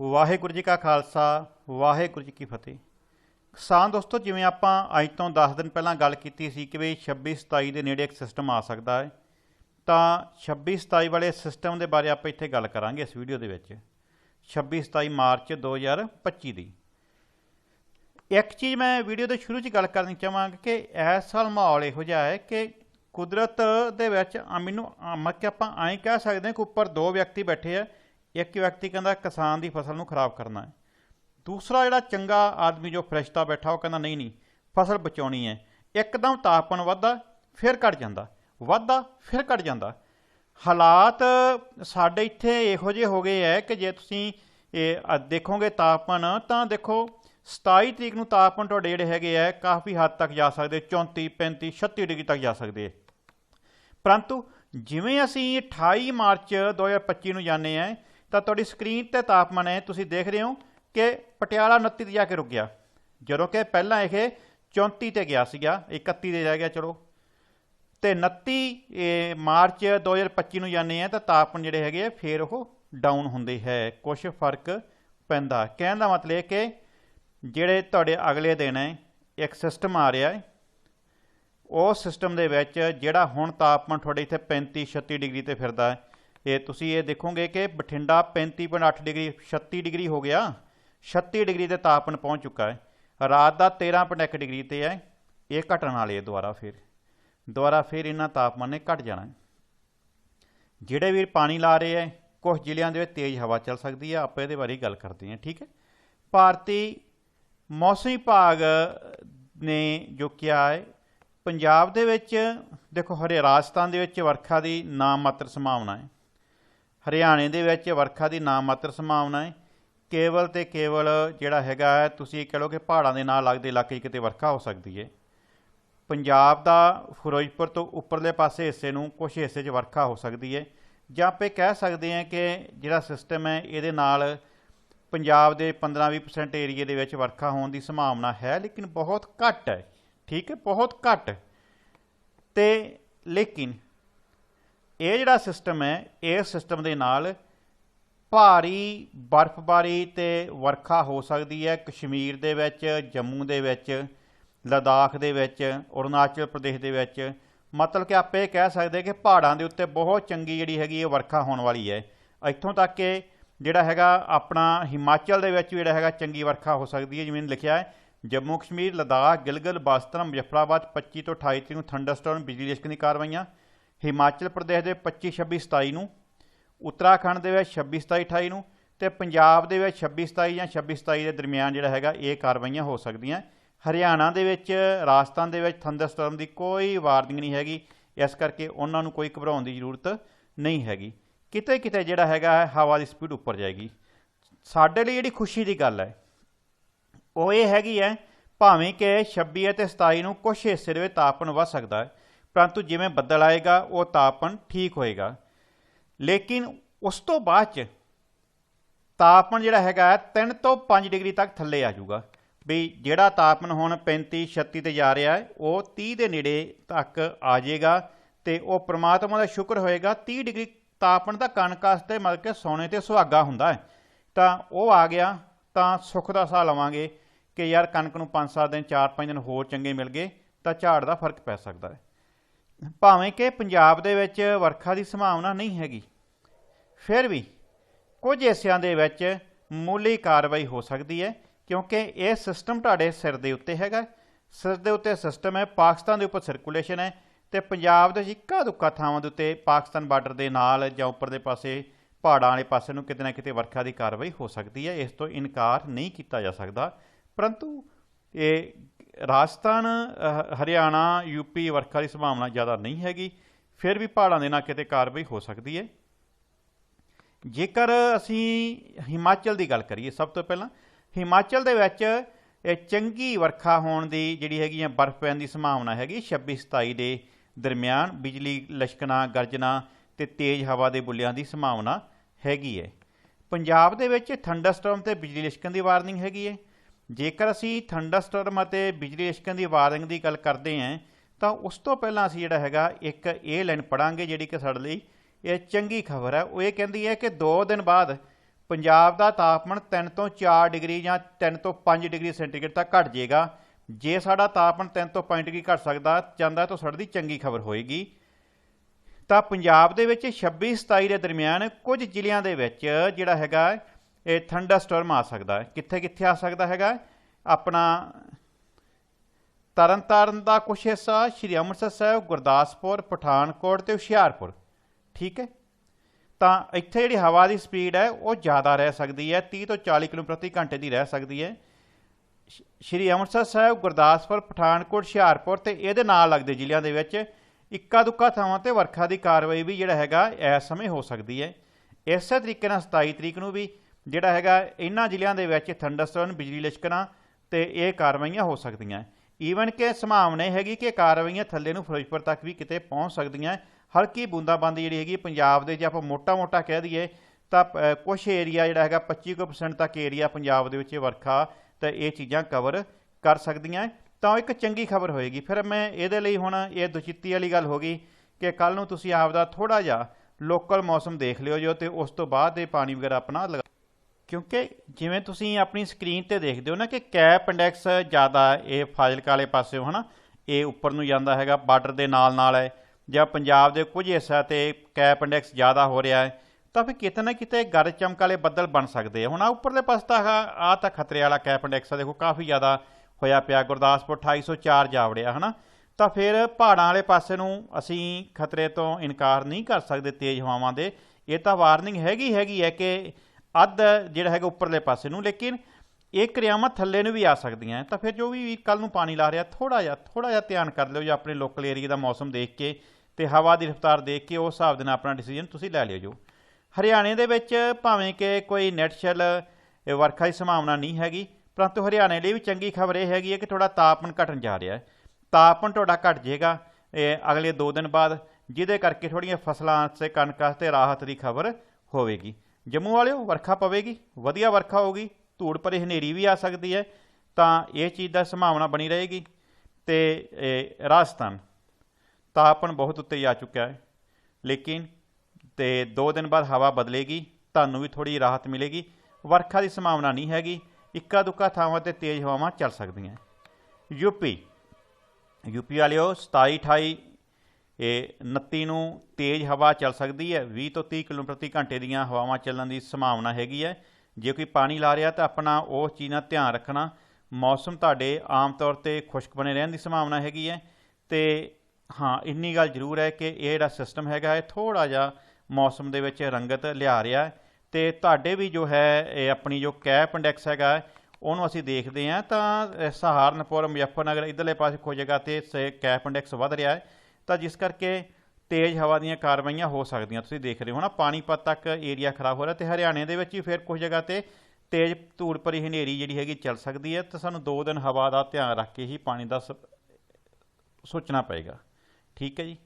ਵਾਹਿਗੁਰੂ ਜੀ ਕਾ ਖਾਲਸਾ, ਵਾਹਿਗੁਰੂ ਜੀ ਕੀ ਫਤਿਹ। ਕਿਸਾਨ ਦੋਸਤੋ, ਜਿਵੇਂ ਆਪਾਂ ਅੱਜ ਤੋਂ 10 ਦਿਨ ਪਹਿਲਾਂ ਗੱਲ ਕੀਤੀ ਸੀ ਕਿ ਵੀ 26 27 ਦੇ ਨੇੜੇ ਇੱਕ ਸਿਸਟਮ ਆ ਸਕਦਾ ਹੈ, ਤਾਂ 26 27 ਵਾਲੇ ਸਿਸਟਮ ਦੇ ਬਾਰੇ ਆਪਾਂ ਇੱਥੇ ਗੱਲ ਕਰਾਂਗੇ ਇਸ ਵੀਡੀਓ ਦੇ ਵਿੱਚ। 26 27 ਮਾਰਚ 2025 ਦੀ। ਇੱਕ ਚੀਜ਼ ਮੈਂ ਵੀਡੀਓ ਦੇ ਸ਼ੁਰੂ 'ਚ ਗੱਲ ਕਰਨੀ ਚਾਹਾਂਗਾ ਕਿ ਇਸ ਸਾਲ ਮਾਹੌਲ ਇਹੋ ਜਿਹਾ ਹੈ ਕਿ ਕੁਦਰਤ ਦੇ ਵਿੱਚ ਮੈਨੂੰ ਆ ਮੈਂ ਕਿ ਆਪਾਂ ਐਂ ਕਹਿ ਸਕਦੇ ਹਾਂ ਕਿ ਉੱਪਰ ਦੋ ਵਿਅਕਤੀ ਬੈਠੇ ਆ ਇੱਕ ਵਿਅਕਤੀ ਕਹਿੰਦਾ ਕਿਸਾਨ ਦੀ ਫਸਲ ਨੂੰ ਖਰਾਬ ਕਰਨਾ ਹੈ। ਦੂਸਰਾ ਜਿਹੜਾ ਚੰਗਾ ਆਦਮੀ ਜੋ ਫਰਿਸ਼ਤਾ ਬੈਠਾ, ਉਹ ਕਹਿੰਦਾ ਨਹੀਂ ਨਹੀਂ, ਫਸਲ ਬਚਾਉਣੀ ਹੈ। ਇੱਕਦਮ ਤਾਪਮਾਨ ਵੱਧਦਾ, ਫਿਰ ਘਟ ਜਾਂਦਾ। ਵੱਧਦਾ, ਫਿਰ ਘਟ ਜਾਂਦਾ। ਹਾਲਾਤ ਸਾਡੇ ਇੱਥੇ ਇਹੋ ਜਿਹੇ ਹੋ ਗਏ ਹੈ ਕਿ ਜੇ ਤੁਸੀਂ ਇਹ ਦੇਖੋਗੇ ਤਾਪਮਾਨ, ਤਾਂ ਦੇਖੋ 27 ਤਰੀਕ ਨੂੰ ਤਾਪਮਾਨ ਤੁਹਾਡੇ ਜਿਹੜੇ ਹੈਗੇ ਆ ਕਾਫੀ ਹੱਦ ਤੱਕ ਜਾ ਸਕਦੇ 34 35 36 ਡਿਗਰੀ ਤੱਕ ਜਾ ਸਕਦੇ ਆ ਪਰੰਤੂ ਜਿਵੇਂ ਅਸੀਂ 28 ਮਾਰਚ 2025 ਨੂੰ ਜਾਂਦੇ ਆ ਤਾਂ ਤੁਹਾਡੀ ਸਕਰੀਨ ਤੇ ਤਾਪਮਾਨ ਹੈ, ਤੁਸੀਂ ਦੇਖ ਰਹੇ ਹੋ ਕਿ ਪਟਿਆਲਾ 29 ਤੇ ਜਾ ਕੇ ਰੁਕ ਗਿਆ। ਜਦੋਂ ਕਿ ਪਹਿਲਾਂ ਇਹ 34 ਤੇ ਗਿਆ ਸੀਗਾ 31 ਤੇ ਰਹਿ ਗਿਆ, ਚਲੋ। ਤੇ 29 ਇਹ ਮਾਰਚ 2025 ਨੂੰ ਜਾਂਦੇ ਆ, ਤਾਂ ਤਾਪਮਾਨ ਜਿਹੜੇ ਹੈਗੇ ਆ, ਫੇਰ ਉਹ ਡਾਊਨ ਹੁੰਦੇ ਹੈ। ਕੁਝ ਫ਼ਰਕ ਪੈਂਦਾ। ਕਹਿਣ ਦਾ ਮਤਲਬ ਇਹ ਕਿ ਜਿਹੜੇ ਤੁਹਾਡੇ ਅਗਲੇ ਦਿਨ ਹੈ, ਇੱਕ ਸਿਸਟਮ ਆ ਰਿਹਾ ਹੈ। ਉਹ ਸਿਸਟਮ ਦੇ ਵਿੱਚ ਜਿਹੜਾ ਹੁਣ ਤਾਪਮਾਨ ਤੁਹਾਡੇ ਇੱਥੇ 35 36 ਡਿਗਰੀ ਤੇ ਫਿਰਦਾ ਹੈ ਇਹ ਤੁਸੀਂ ਇਹ ਦੇਖੋਗੇ ਕਿ ਬਠਿੰਡਾ 35.8 ਡਿਗਰੀ 36 ਡਿਗਰੀ ਹੋ ਗਿਆ। 36 ਡਿਗਰੀ ਤੇ ਤਾਪਮਾਨ ਪਹੁੰਚ ਚੁੱਕਾ ਹੈ। ਰਾਤ ਦਾ 13.1 ਡਿਗਰੀ ਤੇ ਹੈ। ਇਹ ਘਟਣ ਵਾਲੇ ਹੈ ਦੁਬਾਰਾ ਫਿਰ। ਦੁਬਾਰਾ ਫਿਰ ਇਹਨਾਂ ਤਾਪਮਾਨ ਨੇ ਘਟ ਜਾਣਾ ਜਿਹੜੇ ਵੀ ਪਾਣੀ ਲਾ ਰਹੇ ਹੈ ਕੁਝ ਜ਼ਿਲ੍ਹਿਆਂ ਦੇ ਵਿੱਚ ਤੇਜ਼ ਹਵਾ ਚੱਲ ਸਕਦੀ ਹੈ। ਆਪਾਂ ਇਹਦੇ ਬਾਰੇ ਗੱਲ ਕਰਦੇ ਹਾਂ, ਠੀਕ ਹੈ। ਭਾਰਤੀ ਮੌਸਮੀ ਵਿਭਾਗ ਨੇ ਜੋ ਕਿਹਾ ਹੈ, ਪੰਜਾਬ ਦੇ ਵਿੱਚ ਦੇਖੋ ਹਰੇ ਰਾਜਸਥਾਨ ਦੇ ਵਿੱਚ ਵਰਖਾ ਦੀ ਨਾਮਾਤਰ ਸੰਭਾਵਨਾ ਹੈ। ਹਰਿਆਣੇ ਦੇ ਵਿੱਚ ਵਰਖਾ ਦੀ ਨਾ ਮਾਤਰ ਸੰਭਾਵਨਾ ਹੈ। ਕੇਵਲ ਤੇ ਕੇਵਲ ਜਿਹੜਾ ਹੈਗਾ ਤੁਸੀਂ ਕਹ ਲਓ ਕਿ ਪਹਾੜਾਂ ਦੇ ਨਾਲ ਲੱਗਦੇ ਇਲਾਕੇ 'ਚ ਕਿਤੇ ਵਰਖਾ ਹੋ ਸਕਦੀ ਹੈ। ਪੰਜਾਬ ਦਾ ਫਿਰੋਜ਼ਪੁਰ ਤੋਂ ਉੱਪਰਲੇ ਪਾਸੇ ਹਿੱਸੇ ਨੂੰ ਕੁਝ ਹਿੱਸੇ 'ਚ ਵਰਖਾ ਹੋ ਸਕਦੀ ਹੈ। ਜਾਂ ਆਪਾਂ ਇਹ ਕਹਿ ਸਕਦੇ ਹਾਂ ਕਿ ਜਿਹੜਾ ਸਿਸਟਮ ਹੈ, ਇਹਦੇ ਨਾਲ ਪੰਜਾਬ ਦੇ 15-20% ਏਰੀਏ ਦੇ ਵਿੱਚ ਵਰਖਾ ਹੋਣ ਦੀ ਸੰਭਾਵਨਾ ਹੈ, ਲੇਕਿਨ ਬਹੁਤ ਘੱਟ ਹੈ। ਠੀਕ ਹੈ, ਬਹੁਤ ਘੱਟ। ਤੇ ਲੇਕਿਨ ਇਹ ਜਿਹੜਾ ਸਿਸਟਮ ਹੈ ਇਸ ਸਿਸਟਮ ਦੇ ਨਾਲ ਭਾਰੀ ਬਰਫ਼ਬਾਰੀ ਤੇ ਵਰਖਾ ਹੋ ਸਕਦੀ ਹੈ। ਕਸ਼ਮੀਰ ਦੇ ਵਿੱਚ, ਜੰਮੂ ਦੇ ਵਿੱਚ, ਲਦਾਖ ਦੇ ਵਿੱਚ, ਅਰੁਣਾਚਲ ਪ੍ਰਦੇਸ਼ ਦੇ ਵਿੱਚ। ਮਤਲਬ ਕਿ ਆਪੇ ਕਹਿ ਸਕਦੇ ਕਿ ਪਹਾੜਾਂ ਦੇ ਉੱਤੇ ਬਹੁਤ ਚੰਗੀ ਜਿਹੜੀ ਹੈਗੀ ਇਹ ਵਰਖਾ ਹੋਣ ਵਾਲੀ ਹੈ। ਇੱਥੋਂ ਤੱਕ ਕਿ ਜਿਹੜਾ ਹੈਗਾ ਆਪਣਾ ਹਿਮਾਚਲ ਦੇ ਵਿੱਚ ਵੀ ਜਿਹੜਾ ਹੈਗਾ ਚੰਗੀ ਵਰਖਾ ਹੋ ਸਕਦੀ ਹੈ। ਜਿਵੇਂ ਲਿਖਿਆ ਹੈ, ਜੰਮੂ ਕਸ਼ਮੀਰ, ਲਦਾਖ ਗਿਲਗਿਤ ਬਾਸਤਨ ਮੁਜ਼ੱਫਰਾਬਾਦ 25 ਤੋਂ 28 ਤਰੀਕ ਨੂੰ ਥੰਡਰਸਟੋਰਮ ਬਿਜਲੀ ਲਿਸ਼ਕਣ ਦੀ ਕਾਰਵਾਈਆਂ। ਹਿਮਾਚਲ ਪ੍ਰਦੇਸ਼ ਦੇ 25 26 27 ਨੂੰ, ਉੱਤਰਾਖੰਡ ਦੇ ਵਿੱਚ 26 27 28 ਨੂੰ ਤੇ ਪੰਜਾਬ ਦੇ ਵਿੱਚ 26 27 ਜਾਂ 26 27 ਦੇ ਦਰਮਿਆਨ ਜਿਹੜਾ ਹੈਗਾ ਇਹ ਕਾਰਵਾਈਆਂ ਹੋ ਸਕਦੀਆਂ। ਹਰਿਆਣਾ ਦੇ ਵਿੱਚ, ਰਾਜਸਥਾਨ ਦੇ ਵਿੱਚ ਥੰਡਰਸਟੋਰਮ ਦੀ ਕੋਈ ਵਾਰਨਿੰਗ ਨਹੀਂ ਹੈਗੀ। ਇਸ ਕਰਕੇ ਉਹਨਾਂ ਨੂੰ ਕੋਈ ਘਬਰਾਉਣ ਦੀ ਜ਼ਰੂਰਤ ਨਹੀਂ ਹੈਗੀ। ਕਿਤੇ ਕਿਤੇ ਜਿਹੜਾ ਹੈਗਾ ਹਵਾ ਦੀ ਸਪੀਡ ਉੱਪਰ ਜਾਏਗੀ। ਸਾਡੇ ਲਈ ਜਿਹੜੀ ਖੁਸ਼ੀ ਦੀ ਗੱਲ ਹੈ, ਉਹ ਇਹ ਹੈਗੀ ਹੈ, ਭਾਵੇਂ ਕਿ 26 ਅਤੇ 27 ਨੂੰ ਕੁਝ ਹਿੱਸੇ ਦੇ ਵਿੱਚ ਤਾਪਮਾਨ ਵੱਧ ਸਕਦਾ ਹੈ ਪਰੰਤੂ ਜਿਵੇਂ ਬੱਦਲ ਆਏਗਾ, ਉਹ ਤਾਪਮਾਨ ਠੀਕ ਹੋਏਗਾ। ਲੇਕਿਨ ਉਸ ਤੋਂ ਬਾਅਦ ਚ ਤਾਪਮਾਨ ਜਿਹੜਾ ਹੈਗਾ 3 ਤੋਂ 5 ਡਿਗਰੀ ਤੱਕ ਥੱਲੇ ਆ ਜਾਊਗਾ। ਵੀ ਜਿਹੜਾ ਤਾਪਮਾਨ ਹੁਣ 35 36 ਤੇ ਜਾ ਰਿਹਾ ਹੈ, ਉਹ 30 ਦੇ ਨੇੜੇ ਤੱਕ ਆ ਜਾਏਗਾ ਤੇ ਉਹ ਪ੍ਰਮਾਤਮਾ ਦਾ ਸ਼ੁਕਰ ਹੋਏਗਾ 30 ਡਿਗਰੀ ਤਾਪਮਾਨ ਦਾ ਕਣਕ ਵਾਸਤੇ ਮਤਲਬ ਕਿ ਸੋਨੇ ਤੇ ਸੁਹਾਗਾ ਹੁੰਦਾ ਹੈ। ਤਾਂ ਉਹ ਆ ਗਿਆ, ਤਾਂ ਸੁੱਖ ਦਾ ਸਾਹ ਲਵਾਂਗੇ ਕਿ ਯਾਰ ਕਣਕ ਨੂੰ 5-7 ਦਿਨ 4-5 ਦਿਨ ਹੋਰ ਚੰਗੇ ਮਿਲ ਗਏ, ਤਾਂ ਝਾੜ ਦਾ ਫ਼ਰਕ ਪੈ ਸਕਦਾ ਹੈ। ਭਾਵੇਂ ਕਿ ਪੰਜਾਬ ਦੇ ਵਿੱਚ ਵਰਖਾ ਦੀ ਸੰਭਾਵਨਾ ਨਹੀਂ ਹੈਗੀ, ਫਿਰ ਵੀ ਕੁਝ ਹਿੱਸਿਆਂ ਦੇ ਵਿੱਚ ਮੂਲੀ ਕਾਰਵਾਈ ਹੋ ਸਕਦੀ ਹੈ, ਕਿਉਂਕਿ ਇਹ ਸਿਸਟਮ ਤੁਹਾਡੇ ਸਿਰ ਦੇ ਉੱਤੇ ਹੈਗਾ। ਸਿਰ ਦੇ ਉੱਤੇ ਸਿਸਟਮ ਹੈ, ਪਾਕਿਸਤਾਨ ਦੇ ਉੱਪਰ ਸਰਕੂਲੇਸ਼ਨ ਹੈ ਤੇ ਪੰਜਾਬ ਦੇ ਇੱਕਾ ਦੁੱਕਾ ਥਾਵਾਂ ਦੇ ਉੱਤੇ ਪਾਕਿਸਤਾਨ ਬਾਰਡਰ ਦੇ ਨਾਲ ਜਾਂ ਉੱਪਰ ਦੇ ਪਾਸੇ ਪਹਾੜਾਂ ਵਾਲੇ ਪਾਸੇ ਨੂੰ ਕਿਤੇ ਨਾ ਕਿਤੇ ਵਰਖਾ ਦੀ ਕਾਰਵਾਈ ਹੋ ਸਕਦੀ ਹੈ, ਇਸ ਤੋਂ ਇਨਕਾਰ ਨਹੀਂ ਕੀਤਾ ਜਾ ਸਕਦਾ। ਪਰੰਤੂ ਇਹ ਰਾਜਸਥਾਨ ਅਹ, ਹਰਿਆਣਾ ਯੂਪੀ ਵਰਖਾ ਦੀ ਸੰਭਾਵਨਾ ਜ਼ਿਆਦਾ ਨਹੀਂ ਹੈਗੀ ਫਿਰ ਵੀ ਪਹਾੜਾਂ ਦੇ ਨਾਲ ਕਿਤੇ ਕਾਰਵਾਈ ਹੋ ਸਕਦੀ ਹੈ। ਜੇਕਰ ਅਸੀਂ ਹਿਮਾਚਲ ਦੀ ਗੱਲ ਕਰੀਏ ਸਭ ਤੋਂ ਪਹਿਲਾਂ ਹਿਮਾਚਲ ਦੇ ਵਿੱਚ ਇਹ ਚੰਗੀ ਵਰਖਾ ਹੋਣ ਦੀ ਜਿਹੜੀ ਹੈਗੀ ਹੈ ਬਰਫ਼ ਪੈਣ ਦੀ ਸੰਭਾਵਨਾ ਹੈਗੀ 26 27 ਦੇ ਦਰਮਿਆਨ ਬਿਜਲੀ ਲਸ਼ਕਣਾ ਗਰਜਣਾ ਤੇ ਤੇਜ਼ ਹਵਾ ਦੇ ਬੁੱਲਿਆਂ ਦੀ ਸੰਭਾਵਨਾ ਹੈਗੀ ਹੈ। ਪੰਜਾਬ ਦੇ ਵਿੱਚ ਥੰਡਰਸਟਾਰਮ ਤੇ ਬਿਜਲੀ ਲਿਸ਼ਕਣ ਦੀ ਵਾਰਨਿੰਗ ਹੈਗੀ ਹੈ। ਜੇਕਰ ਅਸੀਂ ਥੰਡਰਸਟਾਰਮ ਅਤੇ ਬਿਜਲੀ ਇਸ਼ਕਾਂ ਦੀ ਵਾਰਨਿੰਗ ਦੀ ਗੱਲ ਕਰਦੇ ਹਾਂ, ਤਾਂ ਉਸ ਤੋਂ ਪਹਿਲਾਂ ਅਸੀਂ ਜਿਹੜਾ ਹੈਗਾ, ਇੱਕ ਇਹ ਲਾਈਨ ਪੜਾਂਗੇ ਜਿਹੜੀ ਕਿ ਸਾਡੇ ਲਈ ਇਹ ਚੰਗੀ ਖਬਰ ਹੈ। ਉਹ ਇਹ ਕਹਿੰਦੀ ਹੈ ਕਿ 2 ਦਿਨ ਬਾਅਦ ਪੰਜਾਬ ਦਾ ਤਾਪਮਾਨ 3 ਤੋਂ 4 ਡਿਗਰੀ ਜਾਂ 3 ਤੋਂ 5 ਡਿਗਰੀ ਸੈਂਟੀਗ੍ਰੇਡ ਤੱਕ ਘਟ ਜਾਏਗਾ। ਜੇ ਸਾਡਾ ਤਾਪਮਾਨ 3 ਤੋਂ 5 ਡਿਗਰੀ ਘਟ ਸਕਦਾ ਜਾਂਦਾ ਤਾਂ ਸਾਡੀ ਚੰਗੀ ਖਬਰ ਹੋਏਗੀ। ਤਾਂ ਪੰਜਾਬ ਦੇ ਵਿੱਚ 26 27 ਦੇ ਦਰਮਿਆਨ ਕੁਝ ਜ਼ਿਲ੍ਹਿਆਂ ਦੇ ਵਿੱਚ ਜਿਹੜਾ ਹੈਗਾ ਇਹ ਥੰਡਰ ਸਟੋਰਮ ਆ ਸਕਦਾ ਹੈ। ਕਿੱਥੇ ਕਿੱਥੇ ਆ ਸਕਦਾ ਹੈਗਾ ਆਪਣਾ ਤਰਨਤਾਰਨ ਦਾ ਕੁਛ ਹਿੱਸਾ, ਸ਼੍ਰੀ ਅੰਮ੍ਰਿਤਸਰ ਸਾਹਿਬ, ਗੁਰਦਾਸਪੁਰ, ਪਠਾਨਕੋਟ ਤੇ ਹੁਸ਼ਿਆਰਪੁਰ। ਠੀਕ ਹੈ? ਤਾਂ ਇੱਥੇ ਜਿਹੜੀ ਹਵਾ ਦੀ ਸਪੀਡ ਹੈ, ਉਹ ਜ਼ਿਆਦਾ ਰਹਿ ਸਕਦੀ ਹੈ। 30 ਤੋਂ 40 ਕਿਲੋਮੀਟਰ ਪ੍ਰਤੀ ਘੰਟੇ ਦੀ ਰਹਿ ਸਕਦੀ ਹੈ। ਸ਼੍ਰੀ ਅੰਮ੍ਰਿਤਸਰ ਸਾਹਿਬ, ਗੁਰਦਾਸਪੁਰ, ਪਠਾਨਕੋਟ, ਹੁਸ਼ਿਆਰਪੁਰ ਤੇ ਇਹਦੇ ਨਾਲ ਲੱਗਦੇ ਜ਼ਿਲ੍ਹਿਆਂ ਦੇ ਵਿੱਚ ਇੱਕਾ ਦੁੱਕਾ ਥਾਵਾਂ ਤੇ ਵਰਖਾ ਦੀ ਕਾਰਵਾਈ ਵੀ ਜਿਹੜਾ ਹੈਗਾ, ਇਸ ਸਮੇਂ ਹੋ ਸਕਦੀ ਹੈ। ਇਸੇ ਤਰੀਕੇ ਨਾਲ 27 ਤਰੀਕ ਨੂੰ ਵੀ ਜਿਹੜਾ ਹੈਗਾ ਇਹਨਾਂ ਜ਼ਿਲ੍ਹਿਆਂ ਦੇ ਵਿੱਚ ਥੰਡਰਸਟੋਰਨ ਬਿਜਲੀ ਲਿਸ਼ਕਣਾ ਤੇ ਇਹ ਕਾਰਵਾਈਆਂ ਹੋ ਸਕਦੀਆਂ ਈਵਨ ਕਿ ਸੰਭਾਵਨਾ ਇਹ ਹੈਗੀ ਕਿ ਕਾਰਵਾਈਆਂ ਥੱਲੇ ਨੂੰ ਫਿਰੋਜ਼ਪੁਰ ਤੱਕ ਵੀ ਕਿਤੇ ਪਹੁੰਚ ਸਕਦੀਆਂ ਹਲਕੀ ਬੂੰਦਾਬਾਂਦੀ ਜਿਹੜੀ ਹੈਗੀ ਪੰਜਾਬ ਦੇ ਜੇ ਆਪਾਂ ਮੋਟਾ-ਮੋਟਾ ਕਹਿ ਦਈਏ ਤਾਂ ਅ, ਕੁਛ ਏਰੀਆ ਜਿਹੜਾ ਹੈਗਾ 25% ਤੱਕ ਏਰੀਆ ਪੰਜਾਬ ਦੇ ਵਿੱਚ ਵਰਖਾ ਤੇ ਇਹ ਚੀਜ਼ਾਂ ਕਵਰ ਕਰ ਸਕਦੀਆਂ ਤਾਂ ਉਹ ਇੱਕ ਚੰਗੀ ਖਬਰ ਹੋਏਗੀ। ਫਿਰ ਮੈਂ ਇਹਦੇ ਲਈ ਹੁਣ ਇਹ ਦੁਚਿੱਤੀ ਵਾਲੀ ਗੱਲ ਹੋ ਗਈ ਕਿ ਕੱਲ ਨੂੰ ਤੁਸੀਂ ਆਪਦਾ ਥੋੜਾ ਜਿਹਾ ਲੋਕਲ ਮੌਸਮ ਦੇਖ ਲਿਓ ਜੋ ਤੇ ਉਸ ਤੋਂ ਬਾਅਦ ਇਹ ਪਾਣੀ ਵਗੈਰਾ ਆਪਣਾ ਲਗਾ ਕਿਉਂਕਿ ਜਿਵੇਂ ਤੁਸੀਂ ਆਪਣੀ ਸਕਰੀਨ ਤੇ ਦੇਖਦੇ ਹੋ ਨਾ ਕਿ ਕੈਪ ਇੰਡੈਕਸ ਜ਼ਿਆਦਾ ਇਹ ਫਾਜ਼ਿਲਕਾ ਵਾਲੇ ਪਾਸਿਓਂ ਹਨਾ? ਇਹ ਉੱਪਰ ਨੂੰ ਜਾਂਦਾ ਹੈਗਾ ਬਾਰਡਰ ਦੇ ਨਾਲ ਨਾਲ ਹੈ, ਜਾਂ ਪੰਜਾਬ ਦੇ ਕੁਝ ਹਿੱਸਾ ਤੇ ਕੈਪ ਇੰਡੈਕਸ ਜ਼ਿਆਦਾ ਹੋ ਰਿਹਾ ਹੈ, ਤਾਂ ਫਿਰ ਕਿਤੇ ਨਾ ਕਿਤੇ ਗਰਜ ਚਮਕ ਵਾਲੇ ਬੱਦਲ ਬਣ ਸਕਦੇ ਆ। ਹੁਣ ਆ ਉੱਪਰਲੇ ਪਾਸੇ ਤਾਂ ਆ ਤਾਂ ਖਤਰੇ ਵਾਲਾ ਕੈਪ ਇੰਡੈਕਸ ਆ, ਦੇਖੋ ਕਾਫੀ ਜ਼ਿਆਦਾ ਹੋਇਆ ਪਿਆ, ਗੁਰਦਾਸਪੁਰ 2804 ਜਾ ਵੜਿਆ, ਹਨਾ? ਤਾਂ ਫਿਰ ਪਹਾੜਾਂ ਵਾਲੇ ਪਾਸੇ ਨੂੰ ਅਸੀਂ ਖਤਰੇ ਤੋਂ ਇਨਕਾਰ ਨਹੀਂ ਕਰ ਸਕਦੇ ਤੇਜ਼ ਹਵਾਵਾਂ ਦੇ। ਇਹ ਤਾਂ ਵਾਰਨਿੰਗ ਹੈਗੀ ਹੈਗੀ ਹੈ ਕਿ ਅੱਧ ਜਿਹੜਾ ਹੈਗਾ ਉੱਪਰਲੇ ਪਾਸੇ ਨੂੰ, ਲੇਕਿਨ ਇਹ ਕਿਰਿਆਵਾਂ ਥੱਲੇ ਨੂੰ ਵੀ ਆ ਸਕਦੀਆਂ ਤਾਂ ਫਿਰ ਜੋ ਵੀ ਕੱਲ ਨੂੰ ਪਾਣੀ ਲਾ ਰਿਹਾ ਥੋੜਾ ਜਿਹਾ ਥੋੜਾ ਜਿਹਾ ਧਿਆਨ ਕਰ ਲਿਓ ਜੇ ਆਪਣੇ ਲੋਕਲ ਏਰੀਆ ਦਾ ਮੌਸਮ ਦੇਖ ਕੇ ਤੇ ਹਵਾ ਦੀ ਰਫ਼ਤਾਰ ਦੇਖ ਕੇ ਉਸ ਹਿਸਾਬ ਦੇ ਨਾਲ ਆਪਣਾ ਡਿਸੀਜਨ ਤੁਸੀਂ ਲੈ ਲਿਓ ਜੋ। ਹਰਿਆਣੇ ਦੇ ਵਿੱਚ ਭਾਵੇਂ ਕਿ ਕੋਈ ਨੈਟ ਵਰਖਾ ਦੀ ਸੰਭਾਵਨਾ ਨਹੀਂ ਹੈਗੀ, ਪਰੰਤੂ ਹਰਿਆਣੇ ਲਈ ਵੀ ਚੰਗੀ ਖਬਰ ਇਹ ਹੈਗੀ ਹੈ ਕਿ ਥੋੜਾ ਤਾਪਮਾਨ ਘਟਣ ਜਾ ਰਿਹਾ ਹੈ। ਤਾਪਮਾਨ ਤੁਹਾਡਾ ਘਟ ਜਾਏਗਾ, ਇਹ ਅਗਲੇ 2 ਦਿਨ ਬਾਅਦ, ਜਿਹਦੇ ਕਰਕੇ ਥੋੜੀਆਂ ਫਸਲਾਂ ਤੇ ਕਣਕਾਂ ਤੇ ਰਾਹਤ ਦੀ ਖਬਰ ਹੋਵੇਗੀ। ਜੰਮੂ ਵਾਲਿਓ, ਵਰਖਾ ਪਵੇਗੀ, ਵਧੀਆ ਵਰਖਾ ਹੋਊਗੀ, ਧੂੜ ਭਰੇ ਹਨੇਰੀ ਵੀ ਆ ਸਕਦੀ ਹੈ, ਤਾਂ ਇਹ ਚੀਜ਼ ਦਾ ਸੰਭਾਵਨਾ ਬਣੀ ਰਹੇਗੀ। ਤੇ ਰਾਜਸਥਾਨ, ਤਾਪਮਾਨ ਬਹੁਤ ਉੱਤੇ ਆ ਚੁੱਕਿਆ ਹੈ, ਲੇਕਿਨ ਤੇ 2 ਦਿਨ ਬਾਅਦ ਹਵਾ ਬਦਲੇਗੀ, ਤੁਹਾਨੂੰ ਵੀ ਥੋੜੀ ਰਾਹਤ ਮਿਲੇਗੀ, ਵਰਖਾ ਦੀ ਸੰਭਾਵਨਾ ਨਹੀਂ ਹੈਗੀ ਇੱਕਾ ਦੁੱਕਾ ਥਾਵਾਂ ਤੇ ਤੇਜ਼ ਹਵਾਵਾਂ ਚੱਲ ਸਕਦੀਆਂ ਯੂਪੀ ਯੂਪੀ ਵਾਲਿਓ 27 28 ਇਹ 29 ਨੂੰ ਤੇਜ਼ ਹਵਾ ਚੱਲ ਸਕਦੀ ਹੈ। 20 ਤੋਂ 30 ਕਿਲੋਮੀਟਰ ਪ੍ਰਤੀ ਘੰਟੇ ਦੀਆਂ ਹਵਾਵਾਂ ਚੱਲਣ ਦੀ ਸੰਭਾਵਨਾ ਹੈਗੀ ਹੈ। ਜੇ ਕੋਈ ਪਾਣੀ ਲਾ ਰਿਹਾ ਤਾਂ ਆਪਣਾ ਉਹ ਚੀਜ਼ ਨਾਲ ਧਿਆਨ ਰੱਖਣਾ ਮੌਸਮ ਤੁਹਾਡੇ ਆਮ ਤੌਰ ਤੇ ਖੁਸ਼ਕ ਬਣੇ ਰਹਿਣ ਦੀ ਸੰਭਾਵਨਾ ਹੈਗੀ ਹੈ। ਤੇ ਹਾਂ, ਇੰਨੀ ਗੱਲ ਜ਼ਰੂਰ ਹੈ ਕਿ ਇਹ ਜਿਹੜਾ ਸਿਸਟਮ ਹੈਗਾ ਇਹ ਥੋੜਾ ਜਿਹਾ ਮੌਸਮ ਦੇ ਵਿੱਚ ਰੰਗਤ ਲਿਆ ਰਿਹਾ ਹੈ। ਤੇ ਤੁਹਾਡੇ ਵੀ ਜੋ ਹੈ ਇਹ ਆਪਣੀ ਜੋ ਕੈਪ ਇੰਡੈਕਸ ਹੈਗਾ ਉਹਨੂੰ ਅਸੀਂ ਦੇਖਦੇ ਹਾਂ ਤਾਂ ਸਹਾਰਨਪੁਰ, ਮੁਜ਼ੱਫਰਨਗਰ, ਇਧਰਲੇ ਪਾਸੇ ਕੋਈ ਜਗ੍ਹਾ ਤੇ ਸੇ ਕੈਪ ਇੰਡੈਕਸ ਵੱਧ ਰਿਹਾ ਹੈ। ਤਾਂ ਜਿਸ ਕਰਕੇ ਤੇਜ਼ ਹਵਾ ਦੀਆਂ ਕਾਰਵਾਈਆਂ ਹੋ ਸਕਦੀਆਂ। ਤੁਸੀਂ ਦੇਖ ਰਹੇ ਹੋ ਨਾ, ਪਾਣੀਪਤ ਤੱਕ ਏਰੀਆ ਖਰਾਬ ਹੋ ਰਿਹਾ ਤੇ ਹਰਿਆਣੇ ਦੇ ਵਿੱਚ ਹੀ ਫਿਰ ਕੁਝ ਜਗ੍ਹਾ ਤੇ ਤੇਜ਼ ਧੂੜ ਭਰੀ ਹਨੇਰੀ ਜਿਹੜੀ ਹੈਗੀ ਚੱਲ ਸਕਦੀ ਹੈ ਤਾਂ ਸਾਨੂੰ ਦੋ ਦਿਨ ਹਵਾ ਦਾ ਧਿਆਨ ਰੱਖ ਕੇ ਹੀ ਪਾਣੀ ਦਾ ਸੋਚਣਾ ਪਏਗਾ। ਠੀਕ ਹੈ ਜੀ?